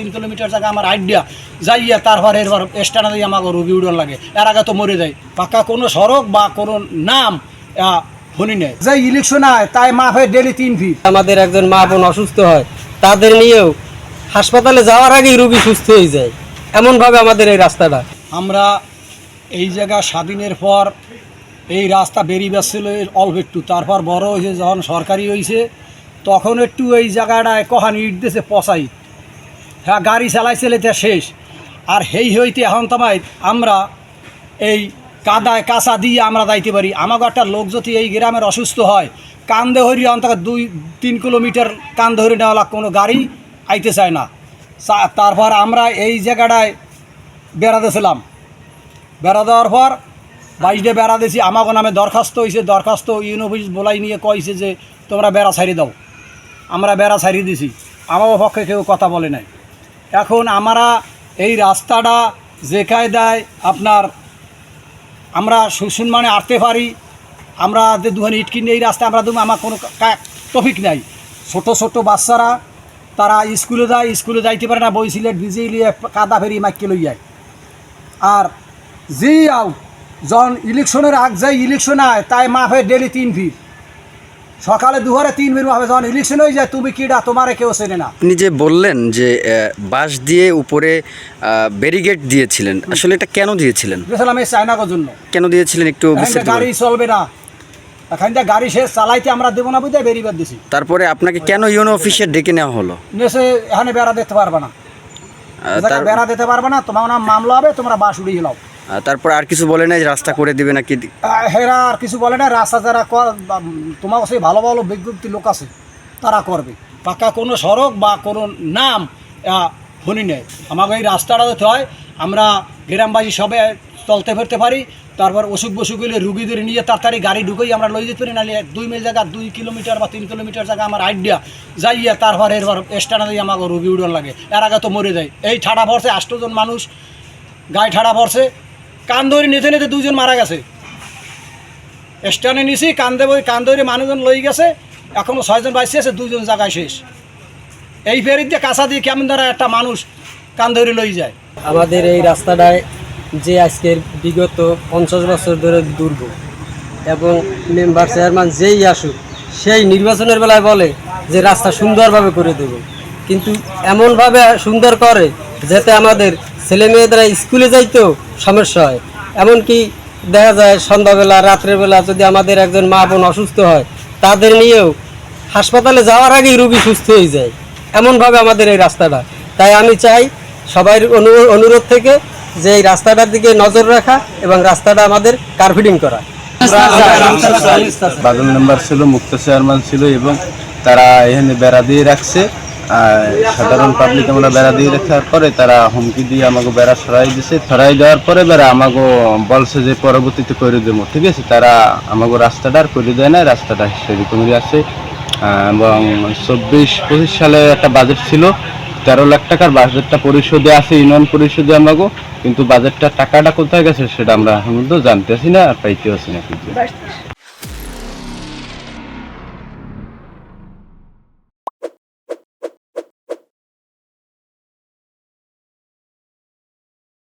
তিন কিলোমিটার জায়গা আমার আইডিয়া। যাইয়া তারপর এরপর স্টানা দিয়ে আমাকে রুগী উড়ন লাগে। এর আগে তো মরে যায়। পাকা কোনো সড়ক বা কোনো নাম শুনি নেই। যে ইলেকশন হয় তাই মাফে ডেলি তিন ফিট। আমাদের একজন মা বোন অসুস্থ হয় তাদের নিয়েও হাসপাতালে যাওয়ার আগেই রুগী সুস্থ হয়ে যায়। এমনভাবে আমাদের এই রাস্তাটা। আমরা এই জায়গা স্বাধীনের পর এই রাস্তা বেরিয়ে যাচ্ছিল অল্প একটু। তারপর বড় হয়েছে যখন সরকারি হয়েছে তখন একটু এই জায়গাটায় কহানি ইট দিয়েছে পচাই হ্যাঁ গাড়ি চালাইছিল এটা শেষ। আর হেই হইতে এখন তোমায় আমরা এই কাদায় কাঁচা দিয়ে আমরা যাইতে পারি। আমাকে একটা লোক যদি এই গ্রামের অসুস্থ হয়, কান্দে হরি অন্তত দুই, তিন কিলোমিটার কান্দে হরি নেওয়া কোনো গাড়ি আইতে চায় না। তারপর আমরা এই জায়গাটায় বেড়াতেছিলাম বেড়া দেওয়ার পর বাইশে বেড়া দিয়েছি। আমাকে নামে দরখাস্ত হয়েছে দরখাস্ত ইউনিভার্সিটি বলাই নিয়ে কইছে যে তোমরা বেড়া ছাড়িয়ে দাও। আমরা বেড়া ছাড়িয়ে দিছি। আমার পক্ষে কেউ কথা বলে নাই। এখন আমরা এই রাস্তাটা যে কায়দায় আপনার আমরা সুসম্মানে আটতে পারি, আমরা যে দুখানি ইট কিনে এই রাস্তায় আমরা দেবো আমার কোনো টপিক নাই। ছোট ছোট বাচ্চারা, তারা স্কুলে যায়, স্কুলে যাইতে পারে না, বই সিলেট ভিজিয়ে লিয়ে কাদা ফেরি মাইকে লই যায়। আর যে আউট যখন ইলেকশনের আগ যাই, ইলেকশন আয়, তাই মাফে ডেলি তিন ফিট সকালে দুহারে তিন ফিট মাফে যখন ইলেকশন হয়ে যায় তুমি কিডা? তোমারে কেউ চেনে না। আপনি যে বললেন যে বাঁশ দিয়ে উপরে ব্যারিগেড দিয়েছিলেন আসলে এটা কেন দিয়েছিলেন? আমি এই চায়নাগর জন্য। কেন দিয়েছিলেন একটু গাড়ি চলবে না। এখানটা গাড়ি শেষ চালাইতে আমরা দেবো না বুঝতে বেরিয়ে দিছি। তারপরে আপনাকে কেন ইউনো অফিসে ডেকে নেওয়া হলো? নেসে এখানে বেড়া দিতে পারবে না। বেড়া দিতে পারবে না তোমার নাম মামলা হবে তোমরা বাস উড়িয়ে লাও। আহ, তারপর আর কিছু বলে নাই, রাস্তা করে দিবে নাকি? হেরা আর কিছু বলে না রাস্তা যারা তোমার কাছে ভালো ভালো বিজ্ঞপ্তি লোক আছে, তারা করবে। পাকা কোনো সড়ক বা কোনো নাম শুনি নেই। আমাকে এই রাস্তাটা যদি হয়, আমরা গ্রামবাসী সবে চলতে ফিরতে পারি, তারপর অসুখ বসুখ হলে রুগীদের নিয়ে তাড়াতাড়ি গাড়ি ঢুকেই আমরা লই যেতে পারি, নাহলে দুই মিল জায়গা, দুই কিলোমিটার বা তিন কিলোমিটার জায়গা আমার আইডিয়া যাইয়া তারপর এরপর স্টানা দিয়ে আমাকে রুগী উড়ন লাগে। এর আগে তো মরে যায়। এই ঠাড়া ভরছে আষ্টজন মানুষ, গায়ে ঠাড়া ভরছে কান ধরে নিতে নিতে দুজন মারা গেছে। স্ট্যান্ডে নিছি কান্দে বই কান ধরে মানুষজন লই গেছে, এখনও ছয়জন বাইসে আছে দুজন জায়গায় শেষ। এই ফেরিতে দিয়ে কাঁচা দিয়ে কেমন দ্বারা একটা মানুষ কান ধরে লই যায়। আমাদের এই রাস্তাটায় যে আজকের বিগত পঞ্চাশ বছর ধরে দুর্গ এবং মেম্বার চেয়ারম্যান যেই আসুক, সেই নির্বাচনের বেলায় বলে যে রাস্তা সুন্দরভাবে করে দেব। কিন্তু এমনভাবে সুন্দর করে যাতে আমাদের ছেলে মেয়েদের স্কুলে যাইতেও সমস্যা হয়। এমনকি দেখা যায় সন্ধ্যাবেলা রাত্রেবেলা যদি আমাদের একজন মা বোন অসুস্থ হয়, তাদের নিয়েও হাসপাতালে যাওয়ার আগেই রোগী সুস্থ হয়ে যায়। এমনভাবে আমাদের এই রাস্তাটা। তাই আমি চাই সবাই অনু- অনুরোধ থেকে যে এই রাস্তাটার দিকে নজর রাখা এবং রাস্তাটা আমাদের কার্ফিডিং করা। বাদল মেম্বার ছিল, মুক্ত চেয়ারম্যান ছিল এবং তারা এখানে বেড়া দিয়ে রাখছে। সাধারণ পাবলিক আমরা বেড়া দিয়ে রাখার পরে তারা হুমকি দিয়ে আমাকে বেড়া সরাই দিছে। সরাই দেওয়ার পরে বেড়া আমাকে বলছে যে পরবর্তীতে করে দেবো, ঠিক আছে? তারা আমাকে রাস্তাটা আর করে দেয় না রাস্তাটা সেরকমই আছে। এবং চব্বিশ পঁচিশ সালে একটা বাজেট ছিল, তেরো লাখ টাকার বাজেটটা পরিশোধে আছে, ইউনিয়ন পরিশোধে আমাকে, কিন্তু বাজেটটা টাকাটা কোথায় গেছে সেটা আমরা এখন জানতেছি না, আর পাইতেও আছি না কিন্তু